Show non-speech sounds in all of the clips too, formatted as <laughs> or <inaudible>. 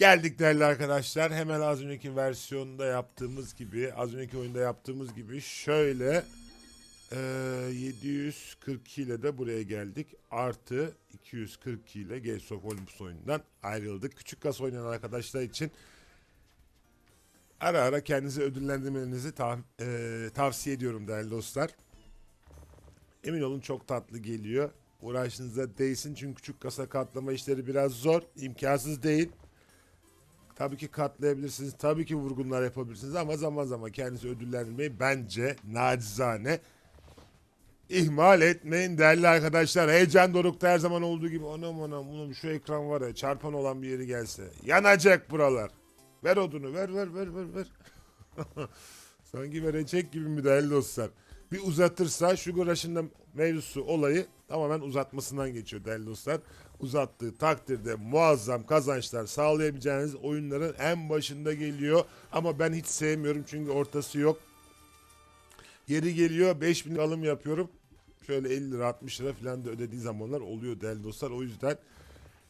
Geldik değerli arkadaşlar. Hemen az önceki versiyonda yaptığımız gibi, az önceki oyunda yaptığımız gibi şöyle eee 742 ile de buraya geldik. Artı 242 ile Games of Olympus oyundan ayrıldık. Küçük kas oynayan arkadaşlar için ara ara kendinizi ödüllendirmenizi tav- eee, tavsiye ediyorum değerli dostlar. Emin olun çok tatlı geliyor. Uğraşınıza değsin çünkü küçük kasa katlama işleri biraz zor. imkansız değil. Tabii ki katlayabilirsiniz. Tabii ki vurgunlar yapabilirsiniz ama zaman zaman kendinizi ödüllendirmeyi bence nacizane ihmal etmeyin değerli arkadaşlar. Heyecan dorukta her zaman olduğu gibi anam anam oğlum şu ekran var ya çarpan olan bir yeri gelse. Yanacak buralar. Ver odunu ver ver ver ver ver. <laughs> Sanki verecek gibi mi değerli dostlar. Bir uzatırsa Sugar Rush'ın mevzusu olayı tamamen uzatmasından geçiyor değerli dostlar. Uzattığı takdirde muazzam kazançlar sağlayabileceğiniz oyunların en başında geliyor. Ama ben hiç sevmiyorum çünkü ortası yok. Yeri geliyor 5000 alım yapıyorum. Şöyle 50 lira 60 lira falan da ödediği zamanlar oluyor değerli dostlar. O yüzden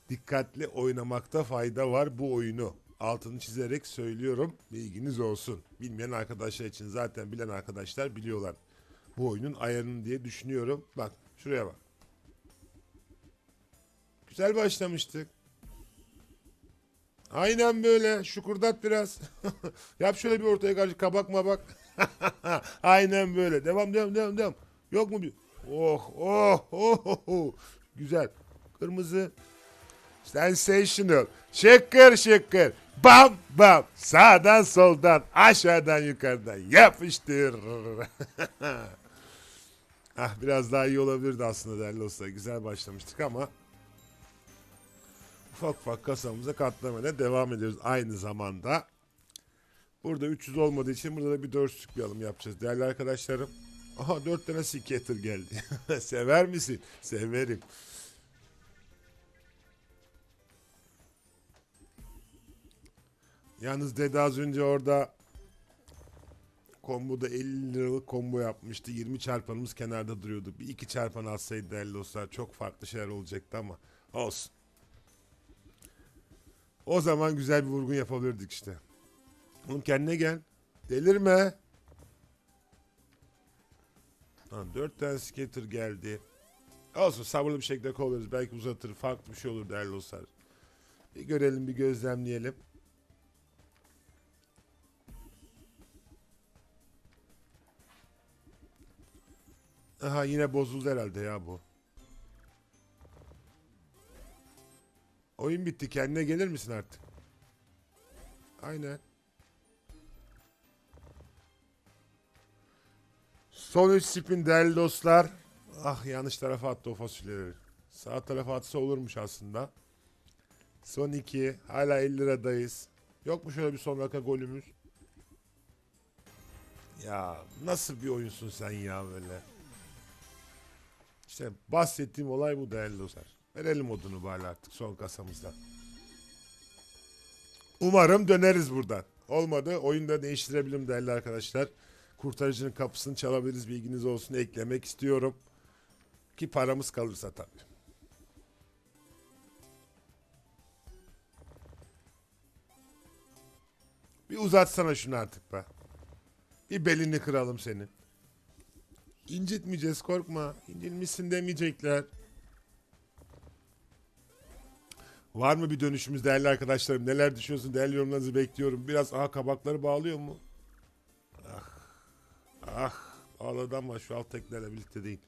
dikkatli oynamakta fayda var bu oyunu. Altını çizerek söylüyorum. Bilginiz olsun. Bilmeyen arkadaşlar için zaten bilen arkadaşlar biliyorlar. Bu oyunun ayarını diye düşünüyorum. Bak şuraya bak. Güzel başlamıştık. Aynen böyle. Şukurdat biraz. <laughs> Yap şöyle bir ortaya karşı kabak mabak. <laughs> Aynen böyle. Devam devam devam devam. Yok mu bir? Oh oh oh oh, oh. Güzel. Kırmızı. Sensational. Şıkkır şıkkır. Bam bam. Sağdan soldan aşağıdan yukarıdan yapıştır. <laughs> ah biraz daha iyi olabilirdi aslında değerli dostlar. Güzel başlamıştık ama ufak ufak kasamıza katlamaya devam ediyoruz aynı zamanda. Burada 300 olmadığı için burada da bir 400'lük bir alım yapacağız değerli arkadaşlarım. Aha 4 tane skater geldi. <laughs> Sever misin? Severim. Yalnız dede az önce orada komboda 50 liralık combo yapmıştı. 20 çarpanımız kenarda duruyordu. Bir iki çarpan atsaydı değerli dostlar çok farklı şeyler olacaktı ama olsun. O zaman güzel bir vurgun yapabilirdik işte. Oğlum kendine gel. Delirme. Lan dört tane skater geldi. Olsun sabırlı bir şekilde kovalıyoruz. Belki uzatır. Farklı bir şey olur değerli dostlar. Bir görelim bir gözlemleyelim. Aha yine bozuldu herhalde ya bu. Oyun bitti. Kendine gelir misin artık? Aynen. Son 3 spin değerli dostlar. Ah yanlış tarafa attı o fasulyeleri. Sağ tarafa atsa olurmuş aslında. Son 2. Hala 50 liradayız. Yok mu şöyle bir son vaka golümüz? Ya nasıl bir oyunsun sen ya böyle? İşte bahsettiğim olay bu değerli dostlar. Verelim odunu bari artık son kasamızda. Umarım döneriz buradan. Olmadı oyunda değiştirebilirim değerli arkadaşlar. Kurtarıcının kapısını çalabiliriz bilginiz olsun eklemek istiyorum. Ki paramız kalırsa tabii. Bir uzatsana şunu artık be. Bir belini kıralım senin. İncitmeyeceğiz korkma. İncinmişsin demeyecekler. Var mı bir dönüşümüz değerli arkadaşlarım? Neler düşünüyorsun? Değerli yorumlarınızı bekliyorum. Biraz aha kabakları bağlıyor mu? Ah. Ah. Bağladı ama şu alt teklerle birlikte değil.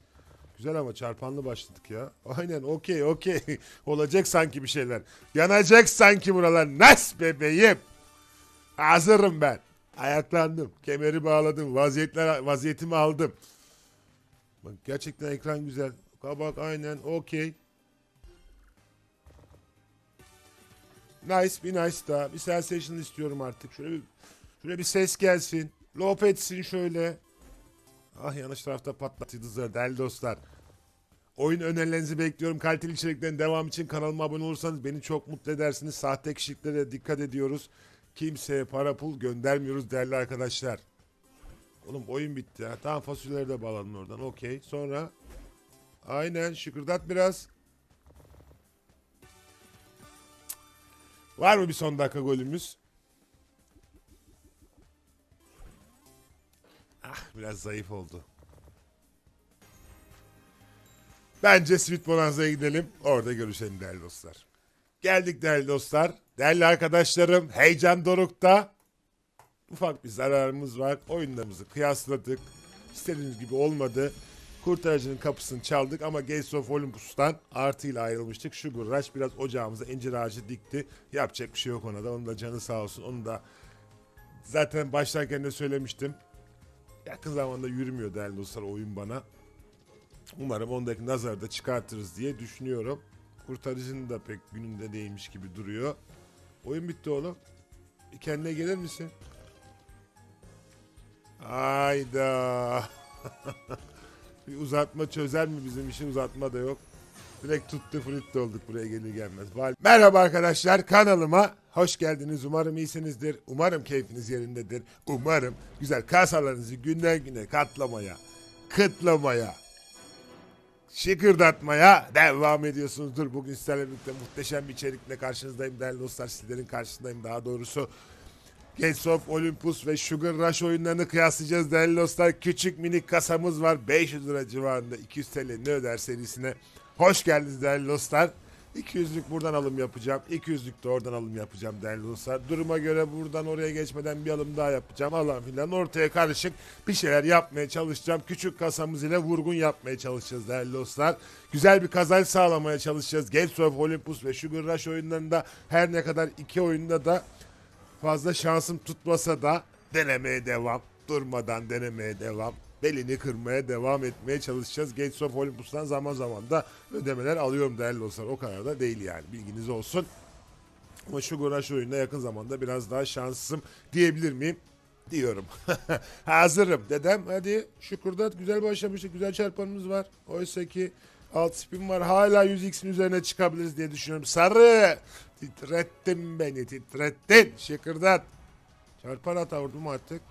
Güzel ama çarpanlı başladık ya. Aynen okey okey. <laughs> Olacak sanki bir şeyler. Yanacak sanki buralar. Nas bebeğim. Hazırım ben. Ayaklandım. Kemeri bağladım. Vaziyetler, vaziyetimi aldım. Bak gerçekten ekran güzel. Kabak aynen okey. Nice bir nice daha. Bir sensation istiyorum artık. Şöyle bir, şöyle bir ses gelsin. Lop etsin şöyle. Ah yanlış tarafta patlattınız değerli dostlar. Oyun önerilerinizi bekliyorum. Kaliteli içeriklerin devam için kanalıma abone olursanız beni çok mutlu edersiniz. Sahte kişiliklere dikkat ediyoruz. Kimseye para pul göndermiyoruz değerli arkadaşlar. Oğlum oyun bitti ya. Tamam fasulyeleri de bağladın oradan. Okey. Sonra aynen şıkırdat biraz. Var mı bir son dakika golümüz? Ah biraz zayıf oldu. Bence Sweet Bonanza'ya gidelim. Orada görüşelim değerli dostlar. Geldik değerli dostlar. Değerli arkadaşlarım heyecan dorukta. Ufak bir zararımız var. Oyunlarımızı kıyasladık. İstediğimiz gibi olmadı. Kurtarıcının kapısını çaldık ama Gates of Olympus'tan artıyla ayrılmıştık. Sugar Rush biraz ocağımıza incir ağacı dikti. Yapacak bir şey yok ona da. Onun da canı sağ olsun. Onu da zaten başlarken de söylemiştim. Yakın zamanda yürümüyor değerli dostlar oyun bana. Umarım ondaki nazarı da çıkartırız diye düşünüyorum. Kurtarıcının da pek gününde değilmiş gibi duruyor. Oyun bitti oğlum. Kendine gelir misin? Ayda. <laughs> bir uzatma çözer mi bizim işi uzatma da yok. Direkt tuttu fritti olduk buraya gelir gelmez. Merhaba arkadaşlar kanalıma hoş geldiniz. Umarım iyisinizdir. Umarım keyfiniz yerindedir. Umarım güzel kasalarınızı günden güne katlamaya, kıtlamaya, şıkırdatmaya devam ediyorsunuzdur. Bugün sizlerle birlikte muhteşem bir içerikle karşınızdayım değerli dostlar. Sizlerin karşısındayım daha doğrusu. Gates of Olympus ve Sugar Rush oyunlarını kıyaslayacağız değerli dostlar. Küçük minik kasamız var. 500 lira civarında 200 TL ne öder serisine. Hoş geldiniz değerli dostlar. 200'lük buradan alım yapacağım. 200'lük de oradan alım yapacağım değerli dostlar. Duruma göre buradan oraya geçmeden bir alım daha yapacağım. falan filan ortaya karışık bir şeyler yapmaya çalışacağım. Küçük kasamız ile vurgun yapmaya çalışacağız değerli dostlar. Güzel bir kazanç sağlamaya çalışacağız. Gates of Olympus ve Sugar Rush oyunlarında her ne kadar iki oyunda da Fazla şansım tutmasa da denemeye devam. Durmadan denemeye devam. Belini kırmaya devam etmeye çalışacağız. Gates of Olympus'tan zaman zaman da ödemeler alıyorum değerli dostlar. O kadar da değil yani bilginiz olsun. Ama şu Goraş oyununa yakın zamanda biraz daha şanssızım diyebilir miyim? Diyorum. <laughs> Hazırım dedem. Hadi şükürdat güzel başlamıştık. Güzel çarpanımız var. Oysa ki alt spin var. Hala 100x'in üzerine çıkabiliriz diye düşünüyorum. Sarı. Titrettin beni titrettin. Şıkırdat. Çarpan hata vurdum artık.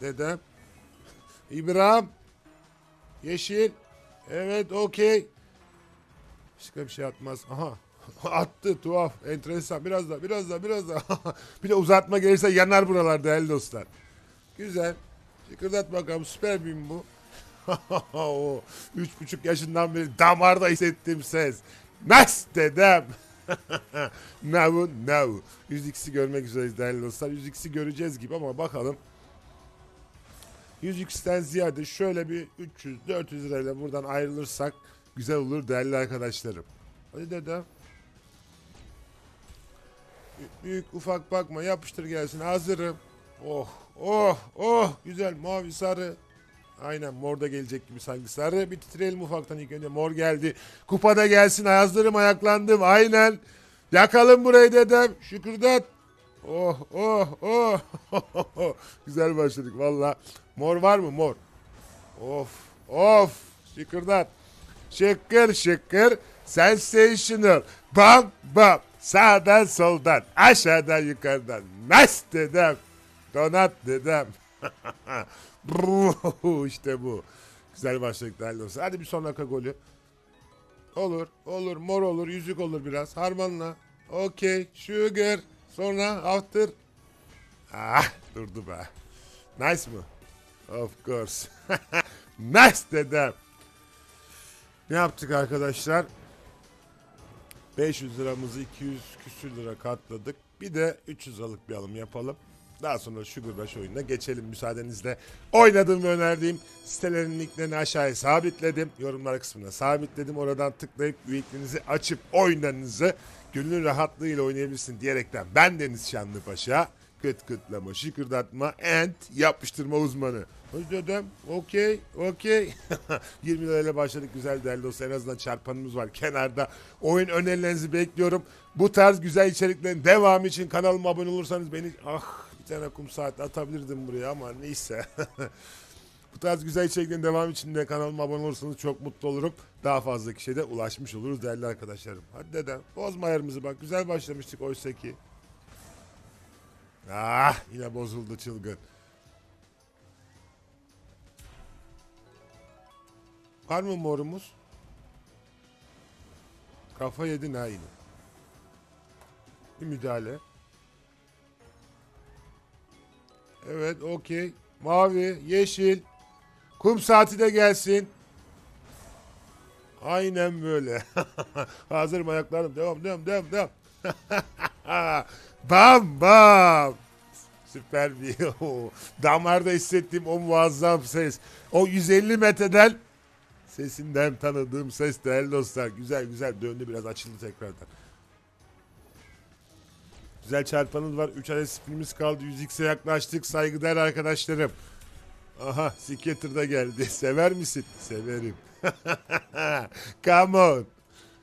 Dedem. İbrahim. Yeşil. Evet okey. Başka bir şey atmaz. Aha. <laughs> Attı tuhaf. Enteresan. Biraz daha biraz daha biraz daha. <laughs> bir de uzatma gelirse yanar buralar değerli dostlar. Güzel. Şıkırdat bakalım. Süper bin bu. <laughs> o üç buçuk yaşından beri damarda hissettiğim ses. Nas dedem. <laughs> now now. 100x'i görmek üzereyiz değerli dostlar. 100x'i göreceğiz gibi ama bakalım. 100x'ten ziyade şöyle bir 300-400 lirayla buradan ayrılırsak güzel olur değerli arkadaşlarım. Hadi dedem. Büyük ufak bakma yapıştır gelsin hazırım. Oh oh oh güzel mavi sarı. Aynen mor da gelecek gibi sanki sarı. Bir titreyelim ufaktan ilk önce mor geldi. Kupada gelsin hazırım ayaklandım aynen. Yakalım burayı dedem şükürdat. Oh oh oh. <laughs> güzel başladık valla. Mor var mı mor? Of of şıkırdat. Şıkır şıkır sensational. Bam bam. Sağdan soldan aşağıdan yukarıdan. Nas dedem. Donat dedem. <laughs> işte bu. Güzel başladık değerli dostlar. Hadi bir son dakika golü. Olur, olur, mor olur, yüzük olur biraz. Harmanla. Okey, sugar. Sonra after. Ah, durdu be. Nice mı? Of course. <laughs> nice dedem. Ne yaptık arkadaşlar? 500 liramızı 200 küsür lira katladık. Bir de 300 liralık bir alım yapalım. Daha sonra Sugar Rush oyununa geçelim müsaadenizle. Oynadığım ve önerdiğim sitelerin linklerini aşağıya sabitledim. Yorumlar kısmına sabitledim. Oradan tıklayıp üyeliklerinizi açıp oyunlarınızı gönül rahatlığıyla oynayabilirsin diyerekten ben Deniz Şanlıpaşa kıt kıtlama, şıkırdatma and yapıştırma uzmanı. Hadi dedem okey okey. <laughs> 20 lirayla başladık güzel değerli dostlar. En azından çarpanımız var kenarda. Oyun önerilerinizi bekliyorum. Bu tarz güzel içeriklerin devamı için kanalıma abone olursanız beni ah tane kum saat atabilirdim buraya ama neyse. <laughs> Bu tarz güzel içeriklerin devamı için de kanalıma abone olursanız çok mutlu olurum. Daha fazla kişiye de ulaşmış oluruz değerli arkadaşlarım. Hadi dedem bozma ayarımızı bak güzel başlamıştık oysa ki. Ah yine bozuldu çılgın. Var mı morumuz? Kafa yedin ha. Bir müdahale. Evet okey. Mavi, yeşil. Kum saati de gelsin. Aynen böyle. <laughs> Hazırım ayaklarım. Devam devam devam devam. <laughs> bam bam. Süper bir <laughs> damarda hissettiğim o muazzam ses. O 150 metreden sesinden tanıdığım ses değerli dostlar. Güzel güzel döndü biraz açıldı tekrardan. Güzel çarpanız var. 3 adet spinimiz kaldı. 100x'e yaklaştık. Saygıdeğer arkadaşlarım. Aha Skater da geldi. <laughs> Sever misin? Severim. <laughs> Come on.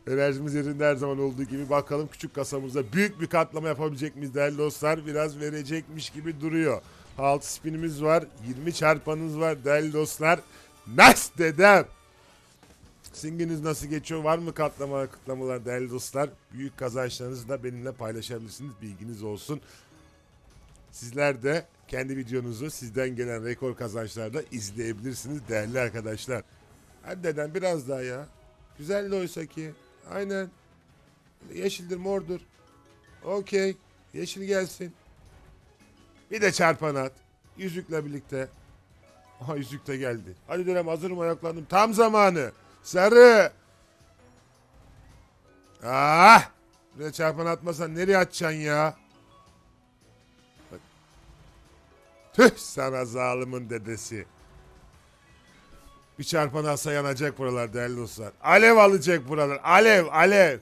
Enerjimiz yerinde her zaman olduğu gibi bakalım küçük kasamızda büyük bir katlama yapabilecek miyiz değerli dostlar? Biraz verecekmiş gibi duruyor. 6 spinimiz var. 20 çarpanız var değerli dostlar. Nice dedem. Singiniz nasıl geçiyor? Var mı katlama kıtlamalar değerli dostlar? Büyük kazançlarınızı da benimle paylaşabilirsiniz. Bilginiz olsun. Sizler de kendi videonuzu sizden gelen rekor kazançlarda izleyebilirsiniz değerli arkadaşlar. Hadi dedem biraz daha ya. Güzel de oysa ki. Aynen. Yeşildir mordur. Okey. Yeşil gelsin. Bir de çarpan at. Yüzükle birlikte. Aha yüzük de geldi. Hadi dönem hazırım ayaklandım. Tam zamanı. Sarı. Ah. Buraya çarpan atmasan nereye atacaksın ya? Tüh sana zalimin dedesi. Bir çarpan alsa yanacak buralar değerli dostlar. Alev alacak buralar. Alev alev.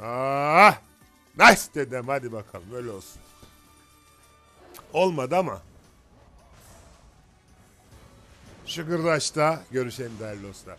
Ah. Nice dedem hadi bakalım öyle olsun. Olmadı ama. Şıkırdaş'ta görüşelim değerli dostlar.